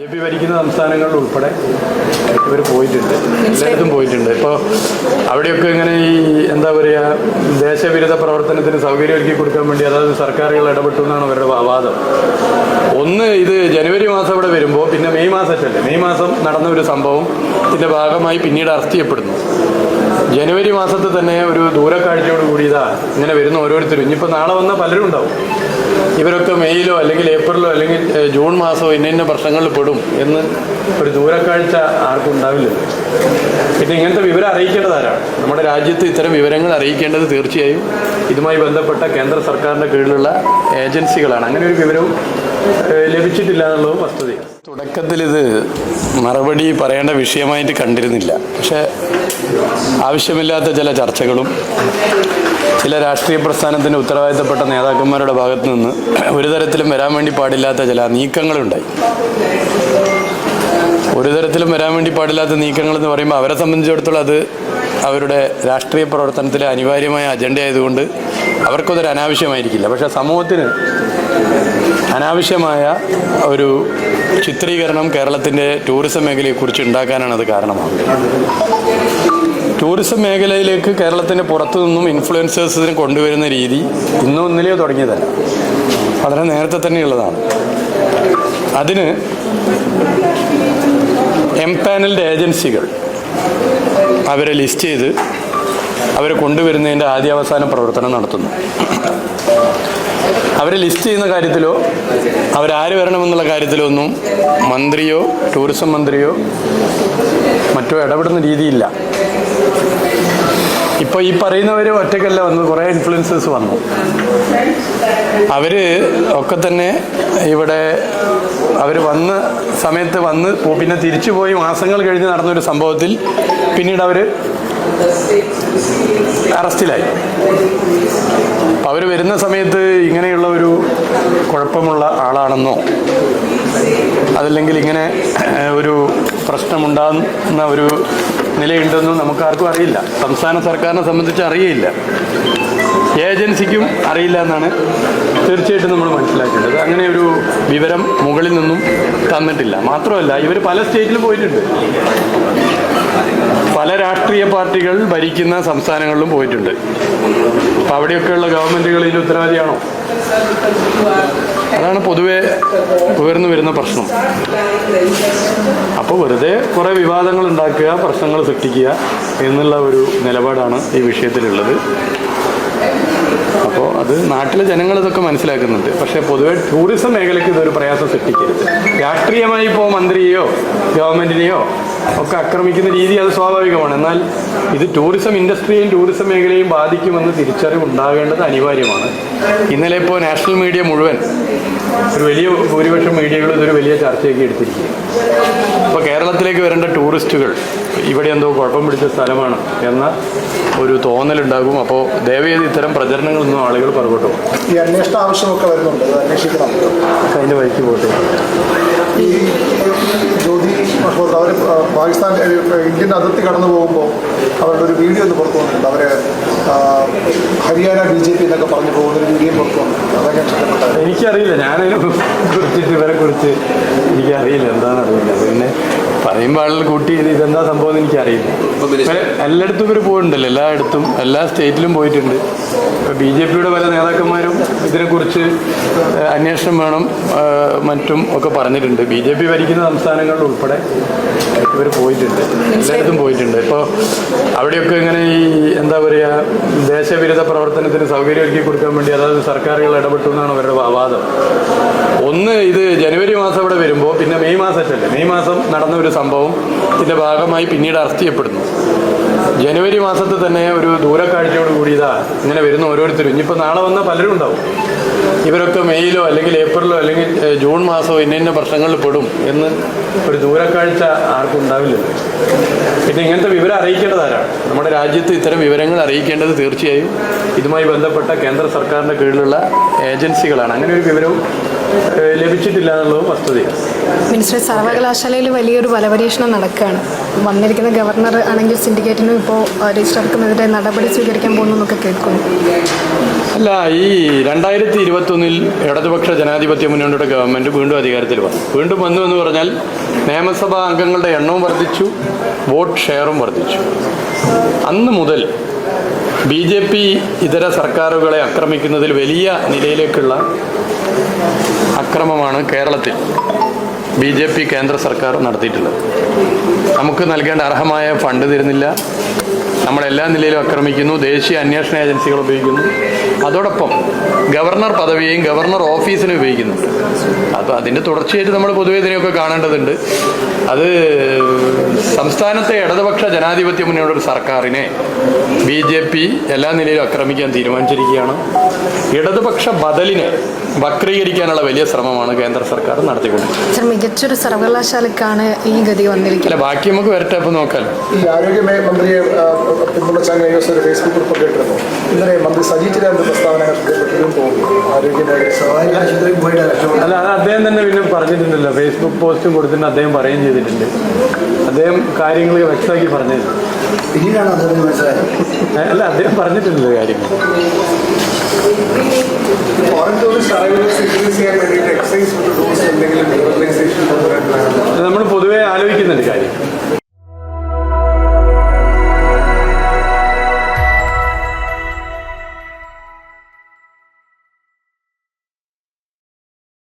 J P ഭരിക്കുന്ന സംസ്ഥാനങ്ങളിൽ ഉൾപ്പെടെ ഇവർ പോയിട്ടുണ്ട്. എല്ലായിടത്തും പോയിട്ടുണ്ട്. ഇപ്പോൾ അവിടെയൊക്കെ ഇങ്ങനെ ഈ എന്താ പറയുക ദേശവിരുദ്ധ പ്രവർത്തനത്തിന് സൗകര്യം ഒരുക്കി കൊടുക്കാൻ വേണ്ടി അതായത് സർക്കാരുകൾ ഇടപെട്ടു എന്നാണ് അവരുടെ വാദം. ഒന്ന് ഇത് ജനുവരി മാസം ഇവിടെ വരുമ്പോൾ പിന്നെ മെയ് മാസത്തല്ലേ മെയ് മാസം നടന്ന ഒരു സംഭവം ഇതിന്റെ ഭാഗമായി പിന്നീട് അറസ്റ്റ് ചെയ്യപ്പെടുന്നു. ജനുവരി മാസത്തിൽ തന്നെ ഒരു ദൂരക്കാഴ്ചയോട് കൂടിയതാ ഇങ്ങനെ വരുന്ന ഓരോരുത്തരും. ഇനിയിപ്പോൾ നാളെ വന്ന പലരും ഉണ്ടാവും. ഇവരൊക്കെ മെയ്യിലോ അല്ലെങ്കിൽ ഏപ്രിലോ അല്ലെങ്കിൽ ജൂൺ മാസമോ ഇന്ന ഇന്ന പ്രശ്നങ്ങളിൽ പെടും എന്ന് ഒരു ദൂരക്കാഴ്ച ആർക്കും ഉണ്ടാവില്ല. ഇത് ഇങ്ങനത്തെ വിവരം അറിയിക്കേണ്ടത് ആരാണ്? നമ്മുടെ രാജ്യത്ത് ഇത്തരം വിവരങ്ങൾ അറിയിക്കേണ്ടത് തീർച്ചയായും ഇതുമായി ബന്ധപ്പെട്ട കേന്ദ്ര സർക്കാരിന്റെ കീഴിലുള്ള ഏജൻസികളാണ്. അങ്ങനെ ഒരു വിവരവും ലഭിച്ചിട്ടില്ല എന്നുള്ളത് വസ്തുതയാണ് തുടക്കത്തിൽ ഇത് മറുപടി പറയേണ്ട വിഷയമായിട്ട് കണ്ടിരുന്നില്ല. പക്ഷേ ആവശ്യമില്ലാത്ത ചില ചർച്ചകളും ചില രാഷ്ട്രീയ പ്രസ്ഥാനത്തിന്റെ ഉത്തരവാദിത്തപ്പെട്ട നേതാക്കന്മാരുടെ ഭാഗത്തു നിന്ന് ഒരു തരത്തിലും വരാൻ വേണ്ടി പാടില്ലാത്ത ചില നീക്കങ്ങളുണ്ടായി. ഒരു തരത്തിലും വരാൻ വേണ്ടി പാടില്ലാത്ത നീക്കങ്ങൾ എന്ന് പറയുമ്പോൾ അവരെ സംബന്ധിച്ചിടത്തോളം അത് അവരുടെ രാഷ്ട്രീയ പ്രവർത്തനത്തിലെ അനിവാര്യമായ അജണ്ട ആയതുകൊണ്ട് അവർക്കതൊരു അനാവശ്യമായിരിക്കില്ല. പക്ഷേ സമൂഹത്തിന് അനാവശ്യമായ ഒരു ചിത്രീകരണം കേരളത്തിന്റെ ടൂറിസം മേഖലയെക്കുറിച്ച് ഉണ്ടാക്കാനാണ് അത് കാരണമാകുന്നത് ടൂറിസം മേഖലയിലേക്ക് കേരളത്തിന്റെ പുറത്തു നിന്നും ഇൻഫ്ലുവൻസേഴ്സിനെ കൊണ്ടുവരുന്ന രീതി ഇന്നും ഇന്നലെയോ തുടങ്ങിയതല്ല. വളരെ നേരത്തെ തന്നെയുള്ളതാണ്. അതിന് എം പാനലിന്റെ ഏജൻസികൾ അവരെ ലിസ്റ്റ് ചെയ്ത് അവരെ കൊണ്ടുവരുന്നതിന്റെ ആദ്യാവസാന പ്രവർത്തനം നടത്തുന്നു. അവരെ ലിസ്റ്റ് ചെയ്യുന്ന കാര്യത്തിലോ അവരാര് വരണമെന്നുള്ള കാര്യത്തിലോ ഒന്നും മന്ത്രിയോ ടൂറിസം മന്ത്രിയോ മറ്റോ ഇടപെടുന്ന രീതിയില്ല. ഇപ്പോൾ ഈ പറയുന്നവർ ഒറ്റയ്ക്കല്ല വന്നത് കുറേ ഇൻഫ്ലുവൻസേഴ്സ് വന്നു. അവർ ഒക്കെ തന്നെ ഇവിടെ അവർ വന്ന് സമയത്ത് വന്ന് പിന്നെ തിരിച്ചു പോയി മാസങ്ങൾ കഴിഞ്ഞ് നടന്നൊരു സംഭവത്തിൽ പിന്നീട് അവർ അറസ്റ്റിലായി. അവർ വരുന്ന സമയത്ത് ഇങ്ങനെയുള്ള ഒരു കുഴപ്പമുള്ള ആളാണെന്നോ അതല്ലെങ്കിൽ ഇങ്ങനെ ഒരു പ്രശ്നമുണ്ടാകുന്ന ഒരു നിലയുണ്ടെന്നും നമുക്കാർക്കും അറിയില്ല. സംസ്ഥാന സർക്കാരിനെ സംബന്ധിച്ച് അറിയില്ല ഏജൻസിക്കും അറിയില്ല എന്നാണ് തീർച്ചയായിട്ടും നമ്മൾ മനസ്സിലാക്കേണ്ടത്. അങ്ങനെ ഒരു വിവരം മുകളിൽ നിന്നും തന്നിട്ടില്ല. മാത്രമല്ല ഇവർ പല സ്റ്റേറ്റിലും പോയിട്ടുണ്ട്. പല രാഷ്ട്രീയ പാർട്ടികൾ ഭരിക്കുന്ന സംസ്ഥാനങ്ങളിലും പോയിട്ടുണ്ട്. അപ്പം അവിടെയൊക്കെയുള്ള ഗവൺമെന്റുകൾ ഇതിന് ഉത്തരവാദിയാണോ? അതാണ് പൊതുവെ ഉയർന്നു വരുന്ന പ്രശ്നം. അപ്പോൾ വെറുതെ കുറേ വിവാദങ്ങൾ ഉണ്ടാക്കുക പ്രശ്നങ്ങൾ സൃഷ്ടിക്കുക എന്നുള്ള ഒരു നിലപാടാണ് ഈ വിഷയത്തിലുള്ളത്. അപ്പോൾ അത് നാട്ടിലെ ജനങ്ങൾ ഇതൊക്കെ മനസ്സിലാക്കുന്നുണ്ട്. പക്ഷേ പൊതുവെ ടൂറിസം മേഖലയ്ക്ക് ഇതൊരു പ്രയാസം സൃഷ്ടിക്കരുത്. രാഷ്ട്രീയമായി ഇപ്പോൾ മന്ത്രിയെയോ ഗവൺമെന്റിനെയോ ഒക്കെ ആക്രമിക്കുന്ന രീതി അത് സ്വാഭാവികമാണ്. എന്നാൽ ഇത് ടൂറിസം ഇൻഡസ്ട്രിയെയും ടൂറിസം മേഖലയും ബാധിക്കുമെന്ന് തിരിച്ചറിവ് ഉണ്ടാകേണ്ടത് അനിവാര്യമാണ്. ഇന്നലെ ഇപ്പോൾ നാഷണൽ മീഡിയ മുഴുവൻ ഒരു വലിയ ഭൂരിപക്ഷം മീഡിയകൾ ഇതൊരു വലിയ ചർച്ചയൊക്കെ എടുത്തിരിക്കുക അപ്പോൾ കേരളത്തിലേക്ക് വരേണ്ട ടൂറിസ്റ്റുകൾ ഇവിടെ എന്തോ കുഴപ്പം പിടിച്ച സ്ഥലമാണ് എന്ന ഒരു തോന്നലുണ്ടാകും. അപ്പോൾ ദയവേത് ഇത്തരം പ്രചരണങ്ങളൊന്നും ആളുകൾ പുറകോട്ട് പോകും ഈ അന്വേഷണ ആവശ്യമൊക്കെ വരുന്നുണ്ട്. അന്വേഷിക്കണം. അതിന്റെ വഴിക്ക് പോട്ടെ. ഈ ജ്യോതി അവർ പാകിസ്ഥാൻ ഇന്ത്യൻ അതിർത്തി കടന്നു പോകുമ്പോൾ അവരുടെ ഒരു വീഡിയോ ഒന്ന് പുറത്തു വന്നിട്ടുണ്ട്. അവർ ഹരിയാന ബി ജെ പി എന്നൊക്കെ പറഞ്ഞു പോകുന്ന ഒരു വീഡിയോ പുറത്തു വന്നിട്ടുണ്ട്. അതൊക്കെ ഇഷ്ടപ്പെട്ടത് എനിക്കറിയില്ല. ഞാനതിനെ കുറിച്ചിട്ട് ഇവരെ കുറിച്ച് എനിക്കറിയില്ല. എന്താണെന്ന് അറിയില്ല. പിന്നെ പറയുമ്പോൾ ആളുകൾ കൂട്ടി ഇതെന്താ സംഭവം എന്ന് എനിക്കറിയില്ല. ഇവർ എല്ലായിടത്തും ഇവർ പോയിട്ടുണ്ടല്ലോ എല്ലായിടത്തും എല്ലാ സ്റ്റേറ്റിലും പോയിട്ടുണ്ട്. ഇപ്പോൾ ബി ജെ പിയുടെ പല നേതാക്കന്മാരും ഇതിനെക്കുറിച്ച് അന്വേഷണം വേണം മറ്റും ഒക്കെ പറഞ്ഞിട്ടുണ്ട്. ബി ജെ പി ഭരിക്കുന്ന സംസ്ഥാനങ്ങളിൽ ഉൾപ്പെടെ ഇവർ പോയിട്ടുണ്ട്. എല്ലായിടത്തും പോയിട്ടുണ്ട്. ഇപ്പോൾ അവിടെയൊക്കെ ഇങ്ങനെ ഈ എന്താ പറയുക ദേശവിരുദ്ധ പ്രവർത്തനത്തിന് സൗകര്യം ഒരുക്കി കൊടുക്കാൻ വേണ്ടി അതായത് സർക്കാരുകൾ ഇടപെട്ടു എന്നാണ് അവരുടെ വാദം. ഒന്ന് ഇത് ജനുവരി മാസം ഇവിടെ വരുമ്പോൾ പിന്നെ മെയ് മാസത്തല്ലേ മെയ് മാസം നടന്ന ഒരു സംഭവം ഇതിന്റെ ഭാഗമായി പിന്നീട് അറസ്റ്റ് ചെയ്യപ്പെടുന്നു. ജനുവരി മാസത്തിൽ തന്നെ ഒരു ദൂരക്കാഴ്ചയോട് കൂടിയതാ ഇങ്ങനെ വരുന്ന ഓരോരുത്തരും. ഇനിയിപ്പോൾ നാളെ വന്ന പലരും ഉണ്ടാവും. ഇവരൊക്കെ മെയ്യിലോ അല്ലെങ്കിൽ ഏപ്രിലോ അല്ലെങ്കിൽ ജൂൺ മാസമോ ഇന്ന ഇന്ന പ്രശ്നങ്ങളിൽ പെടും എന്ന് ഒരു ദൂരക്കാഴ്ച ആർക്കും ഉണ്ടാവില്ല. പിന്നെ ഇങ്ങനത്തെ വിവരം അറിയിക്കേണ്ടതാരാണ് നമ്മുടെ രാജ്യത്ത് ഇത്തരം വിവരങ്ങൾ അറിയിക്കേണ്ടത് തീർച്ചയായും ഇതുമായി ബന്ധപ്പെട്ട കേന്ദ്ര സർക്കാരിന്റെ കീഴിലുള്ള ഏജൻസികളാണ്. അങ്ങനെ ഒരു വിവരവും ലഭിച്ചിട്ടില്ല എന്നുള്ളത് വസ്തുതയാണ് മിനിസ്റ്റർ സർവകലാശാലയിൽ വലിയൊരു ബലപരീക്ഷണം നടക്കുകയാണ്. വന്നിരിക്കുന്ന ഗവർണർ ആണെങ്കിൽ സിൻഡിക്കേറ്റിനും ഇപ്പോൾ രജിസ്ട്രാർക്കുമെതിരെ നടപടി സ്വീകരിക്കാൻ പോകുന്നു എന്നൊക്കെ കേൾക്കുന്നു. അല്ല ഈ രണ്ടായിരത്തി ഇരുപത്തൊന്നിൽ ഇടതുപക്ഷ ജനാധിപത്യ മുന്നണിയുടെ ഗവൺമെന്റ് വീണ്ടും അധികാരത്തിൽ വന്നു. വീണ്ടും വന്നു എന്ന് പറഞ്ഞാൽ നിയമസഭാ അംഗങ്ങളുടെ എണ്ണവും വർദ്ധിച്ചു വോട്ട് ഷെയറും വർദ്ധിച്ചു. അന്ന് മുതൽ ബി ജെ പി ഇതര സർക്കാരുകളെ ആക്രമിക്കുന്നതിൽ വലിയ നിലയിലേക്കുള്ള അക്രമമാണ് കേരളത്തിൽ ബി ജെ പി കേന്ദ്ര സർക്കാർ നടത്തിയിട്ടുള്ളത്. നമുക്ക് നൽകേണ്ട അർഹമായ ഫണ്ട് തരുന്നില്ല. നമ്മളെല്ലാ നിലയിലും ആക്രമിക്കുന്നു. ദേശീയ അന്വേഷണ ഏജൻസികൾ ഉപയോഗിക്കുന്നു. അതോടൊപ്പം ഗവർണർ പദവിയെയും ഗവർണർ ഓഫീസിനെ ഉപയോഗിക്കുന്നു. അപ്പോൾ അതിന്റെ തുടർച്ചയായിട്ട് നമ്മൾ പൊതുവെ ഇതിനെയൊക്കെ കാണേണ്ടതുണ്ട്. അത് സംസ്ഥാനത്തെ ഇടതുപക്ഷ ജനാധിപത്യ മുന്നണിയുടെ ഒരു സർക്കാരിനെ ബി ജെ പി എല്ലാ നിലയിലും ആക്രമിക്കാൻ തീരുമാനിച്ചിരിക്കുകയാണ്. ഇടതുപക്ഷ ബദലിനെ വക്രീകരിക്കാനുള്ള വലിയ ശ്രമമാണ് കേന്ദ്ര സർക്കാർ നടത്തിക്കൊണ്ടിരിക്കുന്നത്. സർ മികച്ചൊരു സർവകലാശാലക്കാണ് ഈ ഗതി വന്നിരിക്കുന്നത്. അല്ല ബാക്കി നമുക്ക് വരട്ടെ അപ്പോൾ നോക്കാം. ഈ ആരോഗ്യ മന്ത്രിയെ പിന്തുണച്ചാൽ കഴിഞ്ഞ ദിവസം ഒരു ഫേസ്ബുക്ക് ഗ്രൂപ്പ് കേട്ടിരുന്നു ഇന്നലെ മന്ത്രി സജി ചെറിയാന്റെ പ്രസ്താവനകൾ കേട്ടിട്ടും പോകുന്നു ആരോഗ്യ അല്ല അത് അദ്ദേഹം തന്നെ പിന്നെ പറഞ്ഞിട്ടുണ്ടല്ലോ. ഫേസ്ബുക്ക് പോസ്റ്റും കൊടുത്തിട്ട് അദ്ദേഹം പറയുകയും ചെയ്തിട്ടുണ്ട്. അദ്ദേഹം കാര്യങ്ങൾ വ്യക്തമാക്കി പറഞ്ഞത് പിന്നീടാണ് അദ്ദേഹത്തിന് മനസ്സിലായത്? അല്ല അദ്ദേഹം പറഞ്ഞിട്ടുണ്ടല്ലോ കാര്യങ്ങൾ. ഫോറിൻ ടൂറിസ്റ്റ് അറൈവൽസ് ഇൻക്രീസ് ചെയ്യാൻ വേണ്ടിയിട്ട് എക്സൈസ് റൂൾസ്